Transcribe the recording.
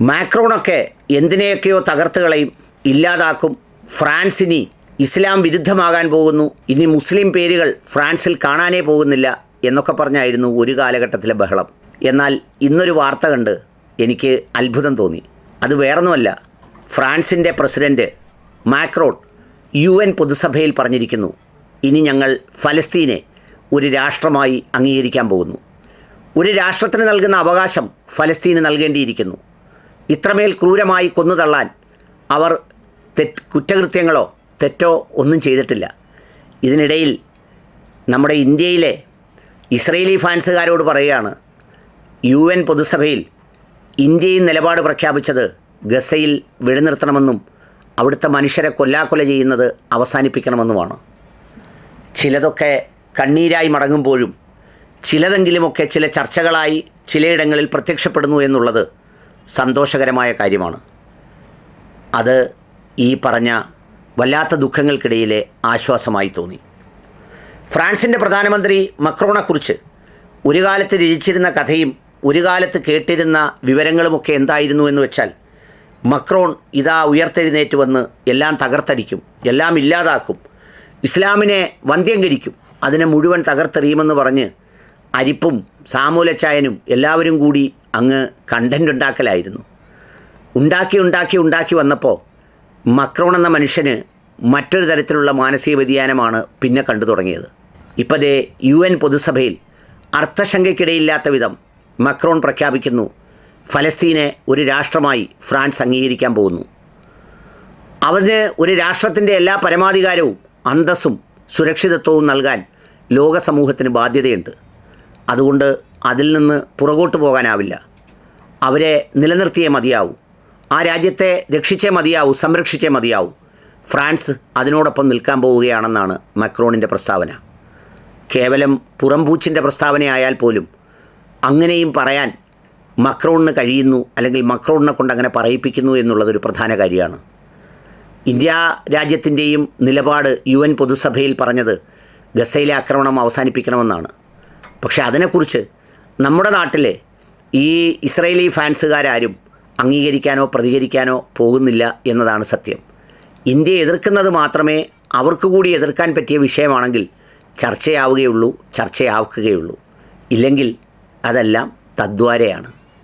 മാക്രോണൊക്കെ എന്തിനെയൊക്കെയോ തകർത്ത് കളയും ഇല്ലാതാക്കും. ഫ്രാൻസിനി ഇസ്ലാം വിരുദ്ധമാകാൻ പോകുന്നു. ഇനി മുസ്ലിം പേരുകൾ ഫ്രാൻസിൽ കാണാനേ പോകുന്നില്ല എന്നൊക്കെ പറഞ്ഞായിരുന്നു ഒരു കാലഘട്ടത്തിലെ ബഹളം. എന്നാൽ ഇന്നൊരു വാർത്ത കണ്ട് എനിക്ക് അത്ഭുതം തോന്നി. അത് വേറൊന്നുമല്ല. ഫ്രാൻസിന്റെ പ്രസിഡന്റ് മാക്രോൺ യു എൻ പൊതുസഭയിൽ പറഞ്ഞിരിക്കുന്നു ഇനി ഞങ്ങൾ ഫലസ്തീനെ ഒരു രാഷ്ട്രമായി അംഗീകരിക്കാൻ പോകുന്നു. ഒരു രാഷ്ട്രത്തിന് നൽകുന്ന അവകാശം ഫലസ്തീന് നൽകേണ്ടിയിരിക്കുന്നു. ഇത്രമേൽ ക്രൂരമായി കൊന്നുതള്ളാൻ അവർ തെറ്റ് കുറ്റകൃത്യങ്ങളോ തെറ്റോ ഒന്നും ചെയ്തിട്ടില്ല. ഇതിനിടയിൽ നമ്മുടെ ഇന്ത്യയിലെ ഇസ്രയേലി ഫാൻസുകാരോട് പറയുകയാണ് യു എൻ പൊതുസഭയിൽ ഇന്ത്യയും നിലപാട് പ്രഖ്യാപിച്ചത് ഗസയിൽ വെടിനിർത്തണമെന്നും അവിടുത്തെ മനുഷ്യരെ കൊല്ലാക്കൊല ചെയ്യുന്നത് അവസാനിപ്പിക്കണമെന്നുമാണ്. ചിലതൊക്കെ കണ്ണീരായി മടങ്ങുമ്പോഴും ചിലതെങ്കിലുമൊക്കെ ചില ചർച്ചകളായി ചിലയിടങ്ങളിൽ പ്രത്യക്ഷപ്പെടുന്നു എന്നുള്ളത് സന്തോഷകരമായ കാര്യമാണ്. അത് ഈ പറഞ്ഞ വല്ലാത്ത ദുഃഖങ്ങൾക്കിടയിലെ ആശ്വാസമായി തോന്നി. ഫ്രാൻസിന്റെ പ്രധാനമന്ത്രി മക്രോണെക്കുറിച്ച് ഒരു കാലത്ത് രചിച്ചിരുന്ന കഥയും ഒരു കാലത്ത് കേട്ടിരുന്ന വിവരങ്ങളുമൊക്കെ എന്തായിരുന്നു എന്ന് വെച്ചാൽ മക്രോൺ ഇതാ ഉയർത്തെഴുന്നേറ്റ് വന്ന് എല്ലാം തകർത്തടിക്കും എല്ലാം ഇല്ലാതാക്കും ഇസ്ലാമിനെ വന്ധ്യംകരിക്കും അതിനെ മുഴുവൻ തകർത്തെറിയുമെന്ന് പറഞ്ഞ് അരിപ്പും സാമൂലച്ചായനും എല്ലാവരും കൂടി അങ്ങ് കണ്ടന്റ് ഉണ്ടാക്കലായിരുന്നു. ഉണ്ടാക്കി ഉണ്ടാക്കി ഉണ്ടാക്കി വന്നപ്പോൾ മക്രോൺ എന്ന മനുഷ്യന് മറ്റൊരു തരത്തിലുള്ള മാനസിക വ്യതിയാനമാണ് പിന്നെ കണ്ടു തുടങ്ങിയത്. ഇപ്പതേ യു എൻ പൊതുസഭയിൽ അർത്ഥശങ്കയ്ക്കിടയില്ലാത്ത വിധം മക്രോൺ പ്രഖ്യാപിക്കുന്നു. ഫലസ്തീനെ ഒരു രാഷ്ട്രമായി ഫ്രാൻസ് അംഗീകരിക്കാൻ പോകുന്നു. അവന് ഒരു രാഷ്ട്രത്തിന്റെ എല്ലാ പരമാധികാരവും അന്തസ്സും സുരക്ഷിതത്വവും നൽകാൻ ലോകസമൂഹത്തിന് ബാധ്യതയുണ്ട്. അതുകൊണ്ട് അതിൽ നിന്ന് പുറകോട്ട് പോകാനാവില്ല. അവരെ നിലനിർത്തിയേ മതിയാവൂ. ആ രാജ്യത്തെ രക്ഷിച്ചേ മതിയാവൂ സംരക്ഷിച്ചേ മതിയാവൂ. ഫ്രാൻസ് അതിനോടൊപ്പം നിൽക്കാൻ പോവുകയാണെന്നാണ് മക്രോണിന്റെ പ്രസ്താവന. കേവലം പുറംപൂച്ചിന്റെ പ്രസ്താവനയായാൽ പോലും അങ്ങനെയും പറയാൻ മക്രോണിന് കഴിയുന്നു അല്ലെങ്കിൽ മക്രോണിനെ കൊണ്ട് അങ്ങനെ പറയിപ്പിക്കുന്നു എന്നുള്ളതൊരു പ്രധാന കാര്യമാണ്. ഇന്ത്യ രാജ്യത്തിന്റെയും നിലപാട് യു എൻ പൊതുസഭയിൽ പറഞ്ഞത് ഗസയിലെ ആക്രമണം അവസാനിപ്പിക്കണമെന്നാണ്. പക്ഷേ അതിനെക്കുറിച്ച് നമ്മുടെ നാട്ടിൽ ഈ ഇസ്രയേലി ഫാൻസുകാരും അംഗീകരിക്കാനോ പ്രതികരിക്കാനോ പോകുന്നില്ല എന്നതാണ് സത്യം. ഇന്ത്യ എതിർക്കുന്നത് മാത്രമേ അവർക്ക് കൂടി എതിർക്കാൻ പറ്റിയ വിഷയമാണെങ്കിൽ ചർച്ചയാവുകയുള്ളൂ ചർച്ചയാക്കുകയുള്ളൂ. ഇല്ലെങ്കിൽ അതെല്ലാം തദ്വാരയാണ്.